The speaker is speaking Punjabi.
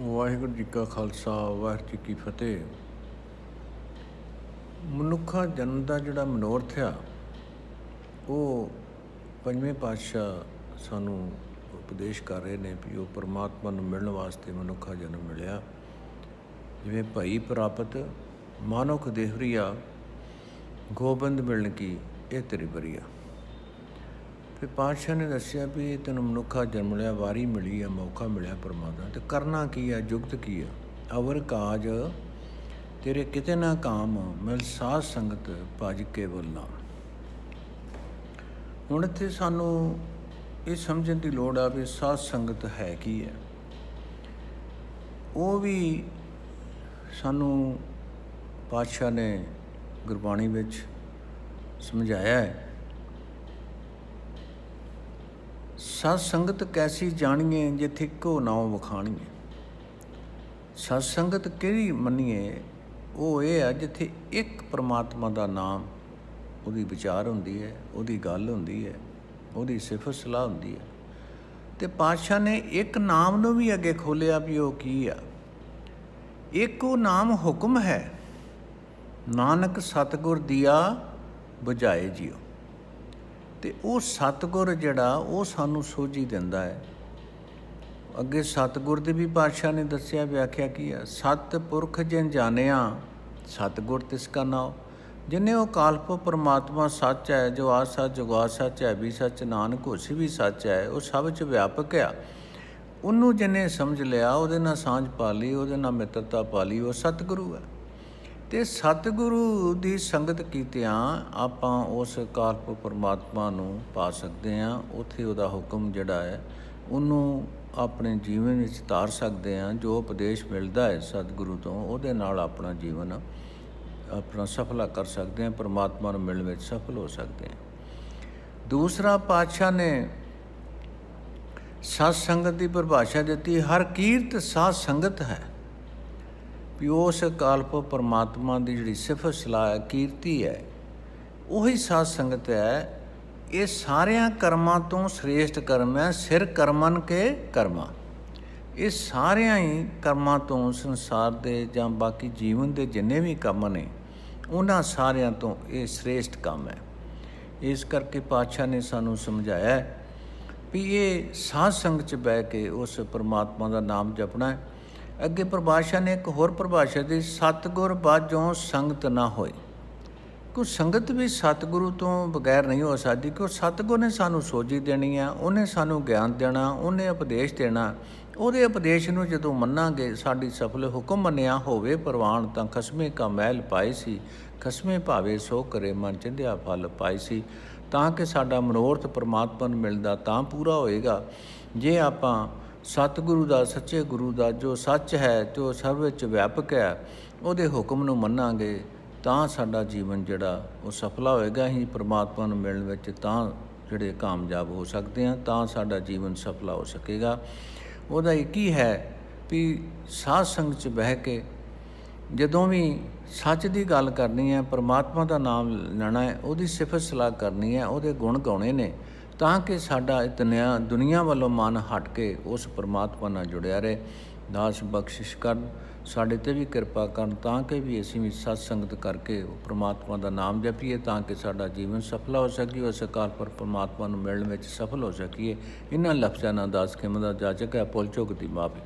ਵਾਹਿਗੁਰੂ ਜੀ ਕਾ ਖਾਲਸਾ, ਵਾਹਿਗੁਰੂ ਜੀ ਕੀ ਫਤਿਹ। ਮਨੁੱਖਾ ਜਨਮ ਦਾ ਜਿਹੜਾ ਮਨੋਰਥ ਆ, ਉਹ ਪੰਜਵੇਂ ਪਾਤਸ਼ਾਹ ਸਾਨੂੰ ਉਪਦੇਸ਼ ਕਰ ਰਹੇ ਨੇ ਵੀ ਉਹ ਪਰਮਾਤਮਾ ਨੂੰ ਮਿਲਣ ਵਾਸਤੇ ਮਨੁੱਖਾ ਜਨਮ ਮਿਲਿਆ। ਜਿਵੇਂ ਭਈ ਪ੍ਰਾਪਤ ਮਾਨੁਖ ਦੇਹਰੀਆ ਗੋਬਿੰਦ ਮਿਲਣ ਕੀ, ਇਹ ਤੇਰੀ ਬਰੀਆ ਫਿਰ ਪਾਤਸ਼ਾਹ ਨੇ ਦੱਸਿਆ ਵੀ ਇਹ ਤੈਨੂੰ ਮਨੁੱਖਾ ਜਨਮ ਲਿਆ, ਵਾਰੀ ਮਿਲੀ ਆ, ਮੌਕਾ ਮਿਲਿਆ ਪਰਮਾਤਮਾ ਤੇ ਕਰਨਾ ਕੀ ਆ, ਜੁਗਤ ਕੀ ਆ? ਅਵਰ ਕਾਜ ਤੇਰੇ ਕਿਤੇ ਨਾ ਕਾਮ, ਮਿਲ ਸਾਧ ਸੰਗਤ ਭਜ ਕੇ ਬੋਲਣਾ ਹੁਣ ਇੱਥੇ ਸਾਨੂੰ ਇਹ ਸਮਝਣ ਦੀ ਲੋੜ ਆ ਵੀ ਸਾਧ ਸੰਗਤ ਹੈ ਕੀ ਹੈ। ਉਹ ਵੀ ਸਾਨੂੰ ਪਾਤਸ਼ਾਹ ਨੇ ਗੁਰਬਾਣੀ ਵਿੱਚ ਸਮਝਾਇਆ ਹੈ ਸਤ ਸੰਗਤ ਕੈਸੀ ਜਾਣੀਏ ਜਿੱਥੇ ਕੋ ਨਾਉ ਵਖਾਣੀਏ? ਸਤ ਸੰਗਤ ਕਿਹੜੀ ਮੰਨੀਏ? ਉਹ ਇਹ ਆ ਜਿੱਥੇ ਇੱਕ ਪ੍ਰਮਾਤਮਾ ਦਾ ਨਾਮ ਉਹਦੀ ਵਿਚਾਰ ਹੁੰਦੀ ਹੈ, ਉਹਦੀ ਗੱਲ ਹੁੰਦੀ ਹੈ, ਉਹਦੀ ਸਿਫਤ ਸਲਾਹ ਹੁੰਦੀ ਹੈ। ਤੇ ਪਾਤਸ਼ਾਹ ਨੇ ਇੱਕ ਨਾਮ ਨੂੰ ਵੀ ਅੱਗੇ ਖੋਲਿਆ ਵੀ ਉਹ ਕੀ ਆ? ਇੱਕ ਉਹ ਨਾਮ ਹੁਕਮ ਹੈ, ਨਾਨਕ ਸਤਗੁਰ ਦੀਆ ਬੁਝਾਏ ਜਿਓ। ਤੇ ਉਹ ਸਤਗੁਰ ਜਿਹੜਾ, ਉਹ ਸਾਨੂੰ ਸੋਝੀ ਦਿੰਦਾ ਹੈ। ਅੱਗੇ ਸਤਗੁਰ ਦੇ ਵੀ ਪਾਤਸ਼ਾਹ ਨੇ ਦੱਸਿਆ, ਵਿਆਖਿਆ ਕੀ ਹੈ? ਸਤ ਪੁਰਖ ਜਿਨ ਜਾਣਿਆ, ਸਤਗੁਰ ਤਿਸ ਕਾ ਨਾਮ ਜਿਨੇ ਉਹ ਕਾਲਪ ਪਰਮਾਤਮਾ ਸੱਚ ਹੈ, ਜੋ ਆ ਸੱਚ ਜੁਗਾ ਸੱਚ ਹੈ, ਵੀ ਸੱਚ, ਨਾਨਕ ਹੋਸੀ ਵੀ ਸੱਚ ਹੈ, ਉਹ ਸਭ ਚ ਵਿਆਪਕ ਆ। ਉਹਨੂੰ ਜਿਨੇ ਸਮਝ ਲਿਆ, ਉਹਦੇ ਨਾਲ ਸਾਂਝ ਪਾ ਲਈ, ਉਹਦੇ ਨਾਲ ਮਿੱਤਰਤਾ ਪਾ ਲਈ, ਉਹ ਸਤਿਗੁਰੂ ਹੈ। ਤੇ ਸਤਿਗੁਰੂ ਦੀ ਸੰਗਤ ਕੀਤਿਆਂ ਆਪਾਂ ਉਸ ਕਾਲਪ ਪਰਮਾਤਮਾ ਨੂੰ ਪਾ ਸਕਦੇ ਹਾਂ, ਉਥੇ ਉਹਦਾ ਹੁਕਮ ਜਿਹੜਾ ਹੈ, ਉਹਨੂੰ ਆਪਣੇ ਜੀਵਨ ਵਿੱਚ ਧਾਰ ਸਕਦੇ ਹਾਂ, ਜੋ ਉਪਦੇਸ਼ ਮਿਲਦਾ ਹੈ ਸਤਿਗੁਰੂ ਤੋਂ, ਉਹਦੇ ਨਾਲ ਆਪਣਾ ਜੀਵਨ ਆਪਣਾ ਸਫਲਾ ਕਰ ਸਕਦੇ ਹਾਂ, ਪਰਮਾਤਮਾ ਨੂੰ ਮਿਲਣ ਵਿੱਚ ਸਫਲ ਹੋ ਸਕਦੇ ਹਾਂ। ਦੂਸਰਾ ਪਾਤਸ਼ਾਹ ਨੇ ਸਤ ਸੰਗਤ ਦੀ ਪਰਿਭਾਸ਼ਾ ਦਿੱਤੀ, ਹਰ ਕੀਰਤ ਸਾਧ ਸੰਗਤ ਹੈ। ਵੀ ਉਸ ਕਾਲਪ ਪਰਮਾਤਮਾ ਦੀ ਜਿਹੜੀ ਸਿਫਤ, ਸਲਾਹ ਹੈ ਕੀਰਤੀ ਹੈ, ਉਹੀ ਸਾਧ ਸੰਗਤ ਹੈ, ਇਹ ਸਾਰਿਆਂ ਕਰਮਾਂ ਤੋਂ ਸ੍ਰੇਸ਼ਟ ਕਰਮ ਹੈ, ਸਿਰ ਕਰਮਨ ਕੇ ਕਰਮਾ। ਇਹ ਸਾਰਿਆਂ ਹੀ ਕਰਮਾਂ ਤੋਂ ਸੰਸਾਰ ਦੇ ਜਾਂ ਬਾਕੀ ਜੀਵਨ ਦੇ ਜਿੰਨੇ ਵੀ ਕੰਮ ਨੇ, ਉਹਨਾਂ ਸਾਰਿਆਂ ਤੋਂ ਇਹ ਸ੍ਰੇਸ਼ਟ ਕੰਮ ਹੈ। ਇਸ ਕਰਕੇ ਪਾਤਸ਼ਾਹ ਨੇ ਸਾਨੂੰ ਸਮਝਾਇਆ ਵੀ ਇਹ ਸਾਧ ਸੰਗ ਚ ਬਹਿ ਕੇ ਉਸ ਪਰਮਾਤਮਾ ਦਾ ਨਾਮ ਜਪਣਾ ਹੈ। ਅੱਗੇ ਪਰਿਭਾਸ਼ਾ ਨੇ ਇੱਕ ਹੋਰ ਪਰਿਭਾਸ਼ਾ ਦੀ ਸਤਗੁਰ ਬਾਝੋਂ ਸੰਗਤ ਨਾ ਹੋਏ ਕੋ ਸੰਗਤ ਵੀ ਸਤਗੁਰੂ ਤੋਂ ਬਗੈਰ ਨਹੀਂ ਹੋ ਸਕਦੀ, ਕਿਉਂ ਸਤਗੁਰ ਨੇ ਸਾਨੂੰ ਸੋਝੀ ਦੇਣੀ ਆ, ਉਹਨੇ ਸਾਨੂੰ ਗਿਆਨ ਦੇਣਾ, ਉਹਨੇ ਉਪਦੇਸ਼ ਦੇਣਾ। ਉਹਦੇ ਉਪਦੇਸ਼ ਨੂੰ ਜਦੋਂ ਮੰਨਾਂਗੇ, ਸਾਡੀ ਸਫਲ ਹੁਕਮ ਮੰਨਿਆ ਹੋਵੇ ਪ੍ਰਵਾਨ ਤਾਂ ਖਸਮੇ ਕਾ ਮਹਿਲ ਪਾਈ ਸੀ, ਖਸਮੇ ਭਾਵੇ ਸੋ ਕਰੇ ਮਨ ਚਿੰਦਿਆ ਫਲ ਪਾਈ ਸੀ। ਤਾਂ ਕਿ ਸਾਡਾ ਮਨੋਰਥ ਪਰਮਾਤਮਾ ਨੂੰ ਮਿਲਦਾ ਤਾਂ ਪੂਰਾ ਹੋਏਗਾ। ਜੇ ਆਪਾਂ ਸਤਿਗੁਰੂ ਦਾ, ਸੱਚੇ ਗੁਰੂ ਦਾ ਜੋ ਸੱਚ ਹੈ ਜੋ ਸਰਵ ਵਿੱਚ ਵਿਆਪਕ ਹੈ, ਉਹਦੇ ਹੁਕਮ ਨੂੰ ਮੰਨਾਂਗੇ, ਤਾਂ ਸਾਡਾ ਜੀਵਨ ਜਿਹੜਾ, ਉਹ ਸਫਲਾ ਹੋਏਗਾ। ਹੀ ਪ੍ਰਮਾਤਮਾ ਨੂੰ ਮਿਲਣ ਵਿੱਚ ਤਾਂ ਜਿਹੜੇ ਕਾਮਯਾਬ ਹੋ ਸਕਦੇ ਆ ਤਾਂ ਸਾਡਾ ਜੀਵਨ ਸਫਲਾ ਹੋ ਸਕੇਗਾ। ਉਹਦਾ ਇੱਕ ਹੀ ਹੈ ਵੀ ਸਾਧ ਸੰਗ 'ਚ ਬਹਿ ਕੇ ਜਦੋਂ ਵੀ ਸੱਚ ਦੀ ਗੱਲ ਕਰਨੀ ਹੈ, ਪ੍ਰਮਾਤਮਾ ਦਾ ਨਾਮ ਲੈਣਾ ਹੈ, ਉਹਦੀ ਸਿਫਤ ਸਲਾਹ ਕਰਨੀ ਹੈ, ਉਹਦੇ ਗੁਣ ਗਾਉਣੇ ਨੇ ਤਾਂ ਕਿ ਸਾਡਾ ਇਤਨਿਆ ਦੁਨੀਆ ਵੱਲੋਂ ਮਨ ਹਟ ਕੇ ਉਸ ਪਰਮਾਤਮਾ ਨਾਲ ਜੁੜਿਆ ਰਹੇ। ਦਾਸ ਬਖਸ਼ਿਸ਼ ਕਰਨ। ਸਾਡੇ ਤੇ ਵੀ ਕਿਰਪਾ ਕਰਨ ਤਾਂ ਕਿ ਵੀ ਅਸੀਂ ਵੀ ਸਤ ਸੰਗਤ ਕਰਕੇ ਉਹ ਪ੍ਰਮਾਤਮਾ ਦਾ ਨਾਮ ਜਪੀਏ, ਤਾਂ ਕਿ ਸਾਡਾ ਜੀਵਨ ਸਫਲ ਹੋ ਸਕੇ ਉਸ ਅਕਾਲ ਪਰ ਪ੍ਰਮਾਤਮਾ ਨੂੰ ਮਿਲਣ ਵਿੱਚ ਸਫਲ ਹੋ ਸਕੀਏ। ਇਹਨਾਂ ਲਫ਼ਜ਼ਾਂ ਨਾਲ ਦਾਸ ਖਿਮਦਾ ਜਾਚਕ ਹੈ, ਪੁੱਲ ਚੁੱਕ ਦੀ ਮਾਫੀ।